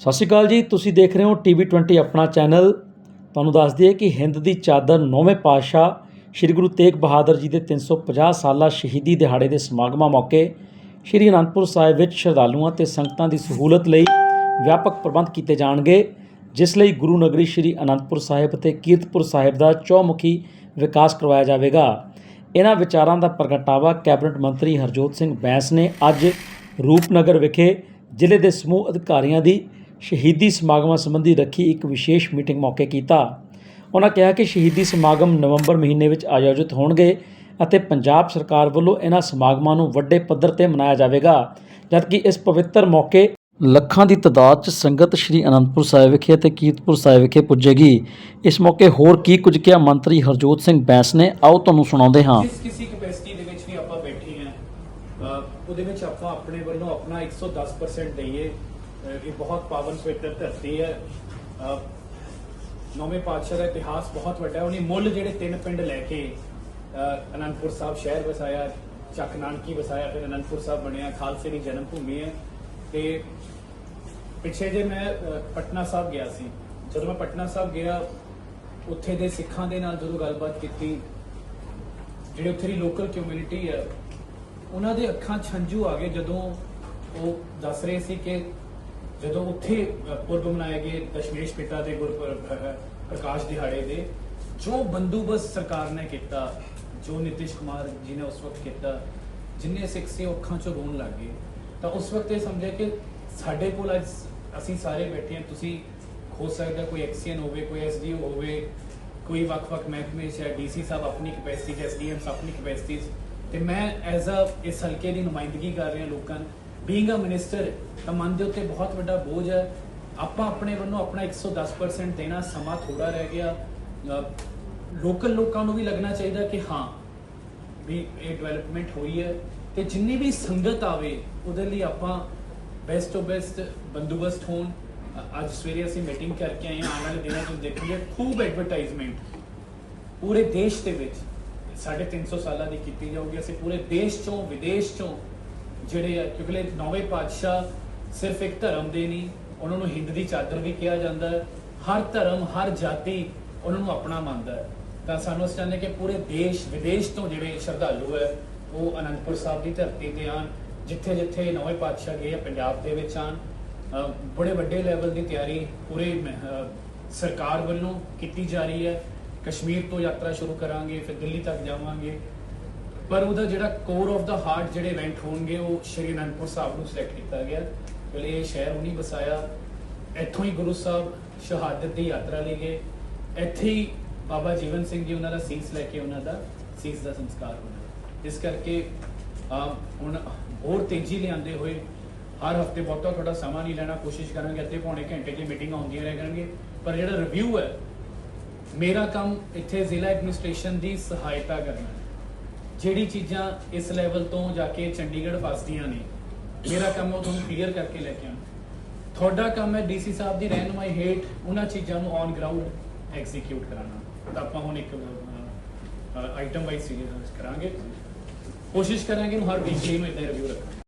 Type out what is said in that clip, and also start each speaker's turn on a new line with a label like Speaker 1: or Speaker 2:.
Speaker 1: ਸਤਿ ਸ਼੍ਰੀ ਅਕਾਲ ਜੀ, ਤੁਸੀਂ ਦੇਖ ਰਹੇ ਹੋ ਟੀਵੀ 20 ਆਪਣਾ ਚੈਨਲ। ਤੁਹਾਨੂੰ ਦੱਸ ਦਈਏ ਕਿ ਹਿੰਦ ਦੀ ਚਾਦਰ ਨੌਵੇਂ ਪਾਤਸ਼ਾਹ ਸ੍ਰੀ ਗੁਰੂ ਤੇਗ ਬਹਾਦਰ ਜੀ ਦੇ 350 ਸਾਲਾ ਸ਼ਹੀਦੀ ਦਿਹਾੜੇ ਦੇ ਸਮਾਗਮਾਂ ਮੌਕੇ ਸ੍ਰੀ ਅਨੰਦਪੁਰ ਸਾਹਿਬ ਵਿੱਚ ਸ਼ਰਧਾਲੂਆਂ ਤੇ ਸੰਗਤਾਂ ਦੀ ਸਹੂਲਤ ਲਈ ਵਿਆਪਕ ਪ੍ਰਬੰਧ ਕੀਤੇ ਜਾਣਗੇ, ਜਿਸ ਲਈ ਗੁਰੂ ਨਗਰੀ ਸ੍ਰੀ ਅਨੰਦਪੁਰ ਸਾਹਿਬ ਅਤੇ ਕੀਰਤਪੁਰ ਸਾਹਿਬ ਦਾ ਚੌਮੁਖੀ ਵਿਕਾਸ ਕਰਵਾਇਆ ਜਾਵੇਗਾ। ਇਹਨਾਂ ਵਿਚਾਰਾਂ ਦਾ ਪ੍ਰਗਟਾਵਾ ਕੈਬਨਿਟ ਮੰਤਰੀ ਹਰਜੋਤ ਸਿੰਘ ਬੈਂਸ ਨੇ ਅੱਜ ਰੂਪਨਗਰ ਵਿਖੇ ਜ਼ਿਲ੍ਹੇ ਦੇ ਸਮੂਹ ਅਧਿਕਾਰੀਆਂ ਦੀ ਸ਼ਹੀਦੀ ਸਮਾਗਮਾਂ ਸੰਬੰਧੀ ਰੱਖੀ ਇੱਕ ਵਿਸ਼ੇਸ਼ ਮੀਟਿੰਗ ਮੌਕੇ ਕੀਤਾ। ਉਹਨਾਂ ਕਿਹਾ ਕਿ ਸ਼ਹੀਦੀ ਸਮਾਗਮ ਨਵੰਬਰ ਮਹੀਨੇ ਵਿੱਚ ਆਯੋਜਿਤ ਹੋਣਗੇ ਅਤੇ ਪੰਜਾਬ ਸਰਕਾਰ ਵੱਲੋਂ ਇਹਨਾਂ ਸਮਾਗਮਾਂ ਨੂੰ ਵੱਡੇ ਪੱਧਰ ਤੇ ਮਨਾਇਆ ਜਾਵੇਗਾ, ਜਦਕਿ ਇਸ ਪਵਿੱਤਰ ਮੌਕੇ ਲੱਖਾਂ ਦੀ ਤਾਦਾਦ 'ਚ ਸੰਗਤ ਸ੍ਰੀ ਅਨੰਦਪੁਰ ਸਾਹਿਬ ਵਿਖੇ ਅਤੇ ਕੀਰਤਪੁਰ ਸਾਹਿਬ ਵਿਖੇ ਪੁੱਜੇਗੀ। ਇਸ ਮੌਕੇ ਹੋਰ ਕੀ ਕੁਝ ਕਿਹਾ ਮੰਤਰੀ ਹਰਜੋਤ ਸਿੰਘ ਬੈਂਸ ਨੇ, ਆਓ ਤੁਹਾਨੂੰ ਸੁਣਾਉਂਦੇ ਹਾਂ।
Speaker 2: ਜਿਸ ਕਿਸੇ ਕਪੈਸਿਟੀ ਦੇ ਵਿੱਚ ਵੀ ਆਪਾਂ ਬੈਠੇ ਹਾਂ ਉਹਦੇ ਵਿੱਚ ਆਪਾਂ ਆਪਣੇ ਵੱਲੋਂ ਆਪਣਾ 110% ਦਈਏ। ਇਹ ਬਹੁਤ ਪਾਵਨ ਪਵਿੱਤਰ ਧਰਤੀ ਹੈ। ਨੌਵੇਂ ਪਾਤਸ਼ਾਹ ਦਾ ਇਤਿਹਾਸ ਬਹੁਤ ਵੱਡਾ ਹੈ ਉਹਨੇ ਮੁੱਲ ਜਿਹੜੇ ਤਿੰਨ ਪਿੰਡ ਲੈ ਕੇ ਅਨੰਦਪੁਰ ਸਾਹਿਬ ਸ਼ਹਿਰ ਵਸਾਇਆ, ਚੱਕ ਨਾਨਕੀ ਵਸਾਇਆ, ਫਿਰ ਅਨੰਦਪੁਰ ਸਾਹਿਬ ਬਣਿਆ, ਖਾਲਸੇ ਦੀ ਜਨਮ ਭੂਮੀ ਹੈ। ਤੇ ਪਿੱਛੇ ਜੇ ਮੈਂ ਪਟਨਾ ਸਾਹਿਬ ਗਿਆ ਸੀ, ਜਦੋਂ ਮੈਂ ਪਟਨਾ ਸਾਹਿਬ ਗਿਆ, ਉੱਥੇ ਦੇ ਸਿੱਖਾਂ ਦੇ ਨਾਲ ਜਦੋਂ ਗੱਲਬਾਤ ਕੀਤੀ, ਜਿਹੜੇ ਉੱਥੇ ਦੀ ਲੋਕਲ ਕਮਿਊਨਿਟੀ ਹੈ, ਉਹਨਾਂ ਦੇ ਅੱਖਾਂ ਛੰਝੂ ਆ ਗਏ ਜਦੋਂ ਉਹ ਦੱਸ ਰਹੇ ਸੀ ਕਿ ਜਦੋਂ ਉੱਥੇ ਪੁਰਬ ਮਨਾਏ ਗਏ ਦਸ਼ਮੇਸ਼ ਪਿਤਾ ਦੇ ਗੁਰਪੁਰਬ ਪ੍ਰਕਾਸ਼ ਦਿਹਾੜੇ ਦੇ, ਜੋ ਬੰਦੋਬਸਤ ਸਰਕਾਰ ਨੇ ਕੀਤਾ, ਜੋ ਨਿਤਿਸ਼ ਕੁਮਾਰ ਜੀ ਨੇ ਉਸ ਵਕਤ ਕੀਤਾ, ਜਿੰਨੇ ਸਿੱਖ ਸੀ ਉਹ ਅੱਖਾਂ 'ਚੋਂ ਰੋਣ ਲੱਗ ਗਏ। ਤਾਂ ਉਸ ਵਕਤ ਇਹ ਸਮਝਿਆ ਕਿ ਸਾਡੇ ਕੋਲ ਅੱਜ ਅਸੀਂ ਸਾਰੇ ਬੈਠੇ ਹਾਂ, ਤੁਸੀਂ ਹੋ ਸਕਦਾ ਕੋਈ ਐਕਸੀਅਨ ਹੋਵੇ, ਕੋਈ ਐਸਡੀਓ ਹੋਵੇ, ਕੋਈ ਵੱਖ-ਵੱਖ ਮਹਿਕਮੇ ਜਾਂ ਡੀਸੀ ਸਾਹਿਬ ਆਪਣੀ ਕਪੈਸਿਟੀ ਜਾਂ ਐਸਡੀਐਮ ਆਪਣੀ ਕਪੈਸਿਟੀਜ਼ ਤੇ ਮੈਂ ਐਜ਼ ਅ, ਇਸ ਹਲਕੇ ਦੀ ਨੁਮਾਇੰਦਗੀ ਕਰ ਰਿਹਾ ਲੋਕਾਂ ਨੂੰ ਬੀਇੰਗ ਅ ਮਿਨਿਸਟਰ ਤਾਂ ਮਨ ਦੇ ਉੱਤੇ ਬਹੁਤ ਵੱਡਾ ਬੋਝ ਹੈ। ਆਪਾਂ ਆਪਣੇ ਵੱਲੋਂ ਆਪਣਾ 110% ਦੇਣਾ, ਸਮਾਂ ਥੋੜਾ ਰਹਿ ਗਿਆ। ਲੋਕਲ ਲੋਕਾਂ ਨੂੰ ਵੀ ਲੱਗਣਾ ਚਾਹੀਦਾ ਕਿ ਹਾਂ, ਵੀ ਇਹ ਡਿਵੈਲਪਮੈਂਟ ਹੋਈ ਹੈ। ਤੇ ਜਿੰਨੀ ਵੀ ਸੰਗਤ ਆਵੇ, ਉਹਦੇ ਲਈ ਆਪਾਂ ਬੈਸਟ ਤੋਂ ਬੈਸਟ ਬੰਦੋਬਸਤ ਹੋਣ। ਅੱਜ ਸਵੇਰੇ ਅਸੀਂ ਮੀਟਿੰਗ ਕਰਕੇ ਆਏ ਹਾਂ, ਆਉਣ ਵਾਲੇ ਦਿਨਾਂ 'ਚ ਦੇਖੀਏ ਖੂਬ ਐਡਵਰਟਾਈਜ਼ਮੈਂਟ ਪੂਰੇ ਦੇਸ਼ ਦੇ ਵਿੱਚ, ਸਾਢੇ 300 ਸਾਲਾਂ ਦੀ ਕੀਤੀ ਜਾਊਗੀ। ਅਸੀਂ ਪੂਰੇ ਦੇਸ਼ ਚੋਂ, ਵਿਦੇਸ਼ ਚੋਂ ਜਿਹੜੇ ਆ ਕਿਉਂਕਿ ਨੌਵੇਂ ਪਾਤਸ਼ਾਹ ਸਿਰਫ ਇੱਕ ਧਰਮ ਦੇ ਨਹੀਂ ਉਹਨਾਂ ਨੂੰ ਹਿੰਦ ਦੀ ਚਾਦਰ ਵੀ ਕਿਹਾ ਜਾਂਦਾ ਹੈ। ਹਰ ਧਰਮ ਹਰ ਜਾਤੀ ਉਹਨਾਂ ਨੂੰ ਆਪਣਾ ਮੰਨਦਾ ਹੈ। ਤਾਂ ਸਾਨੂੰ ਅਸੀਂ ਚਾਹੁੰਦੇ ਕਿ ਪੂਰੇ ਦੇਸ਼ ਵਿਦੇਸ਼ ਤੋਂ ਜਿਹੜੇ ਸ਼ਰਧਾਲੂ ਹੈ ਉਹ ਅਨੰਦਪੁਰ ਸਾਹਿਬ ਦੀ ਧਰਤੀ ਤੇ ਆਣ ਜਿੱਥੇ ਜਿੱਥੇ ਨੌਵੇਂ ਪਾਤਸ਼ਾਹ ਗਏ ਆ ਪੰਜਾਬ ਦੇ ਵਿੱਚ ਆਣ ਬੜੇ ਵੱਡੇ ਲੈਵਲ ਦੀ ਤਿਆਰੀ ਪੂਰੇ ਅ, ਸਰਕਾਰ ਵੱਲੋਂ ਕੀਤੀ ਜਾ ਰਹੀ ਹੈ। ਕਸ਼ਮੀਰ ਤੋਂ ਯਾਤਰਾ ਸ਼ੁਰੂ ਕਰਾਂਗੇ ਫਿਰ ਦਿੱਲੀ ਤੱਕ ਜਾਵਾਂਗੇ। ਪਰ ਉਹਦਾ ਜਿਹੜਾ ਕੋਰ ਆਫ ਦਾ ਹਾਰਟ ਜਿਹੜੇ ਇਵੈਂਟ ਹੋਣਗੇ, ਉਹ ਸ਼੍ਰੀ ਅਨੰਦਪੁਰ ਸਾਹਿਬ ਨੂੰ ਸਿਲੈਕਟ ਕੀਤਾ ਗਿਆ। ਕਿਉਂਕਿ ਇਹ ਸ਼ਹਿਰ ਉਹਨੇ ਬਸਾਇਆ ਇੱਥੋਂ ਹੀ ਗੁਰੂ ਸਾਹਿਬ ਸ਼ਹਾਦਤ ਦੀ ਯਾਤਰਾ ਲਈ ਗਏ। ਇੱਥੇ ਹੀ ਬਾਬਾ ਜੀਵਨ ਸਿੰਘ ਜੀ ਉਹਨਾਂ ਦਾ ਸੀਸ ਲੈ ਕੇ ਉਹਨਾਂ ਦਾ ਸੀਸ ਦਾ ਸੰਸਕਾਰ ਹੋਣਾ ਇਸ ਕਰਕੇ ਹੁਣ ਹੋਰ ਤੇਜ਼ੀ ਲਿਆਂਦੇ ਹੋਏ ਹਰ ਹਫ਼ਤੇ ਬਹੁਤਾ ਥੋੜਾ ਸਮਾਂ ਨਹੀਂ ਲੈਣਾ। ਕੋਸ਼ਿਸ਼ ਕਰਾਂਗੇ ਅੱਧੇ ਪੌਣੇ ਘੰਟੇ ਦੀ ਮੀਟਿੰਗਾਂ ਆਉਂਦੀਆਂ ਰਹਿ ਕਰਨਗੇ ਪਰ ਜਿਹੜਾ ਰਿਵਿਊ ਹੈ, ਮੇਰਾ ਕੰਮ ਇੱਥੇ ਜ਼ਿਲ੍ਹਾ ਐਡਮਿਨਿਸਟ੍ਰੇਸ਼ਨ ਦੀ ਸਹਾਇਤਾ ਕਰਨਾ ਹੈ। ਜਿਹੜੀ ਚੀਜ਼ਾਂ ਇਸ ਲੈਵਲ ਤੋਂ ਜਾ ਕੇ ਚੰਡੀਗੜ੍ਹ ਫਸਦੀਆਂ ਨੇ, ਮੇਰਾ ਕੰਮ ਉਹ ਤੁਹਾਨੂੰ ਕਲੀਅਰ ਕਰਕੇ ਲੈ ਕੇ ਆਉਣਾ। ਤੁਹਾਡਾ ਕੰਮ ਹੈ ਡੀਸੀ ਸਾਹਿਬ ਦੀ ਰਹਿਨੁਮਾਈ ਹੇਠ ਉਹਨਾਂ ਚੀਜ਼ਾਂ ਨੂੰ ਔਨ ਗਰਾਊਂਡ ਐਗਜ਼ੀਕਿਊਟ ਕਰਾਉਣਾ। ਤਾਂ ਆਪਾਂ ਹੁਣ ਇੱਕ ਆਈਟਮ ਵਾਈਜ਼ ਸੀਰੀਅਸ ਕਰਾਂਗੇ। ਕੋਸ਼ਿਸ਼ ਕਰਾਂਗੇ ਹਰ ਵੀਕ ਨੂੰ ਇਦਾਂ ਰਿਵਿਊ ਰੱਖਾਂ